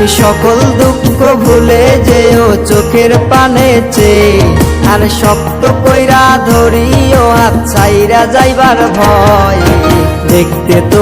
তুমি সকল দুঃখ ভুলে যেও চোখের পানে আর শক্ত কইরা ধরিও হাত চাইরা যাইবার ভয়। দেখতে তোমার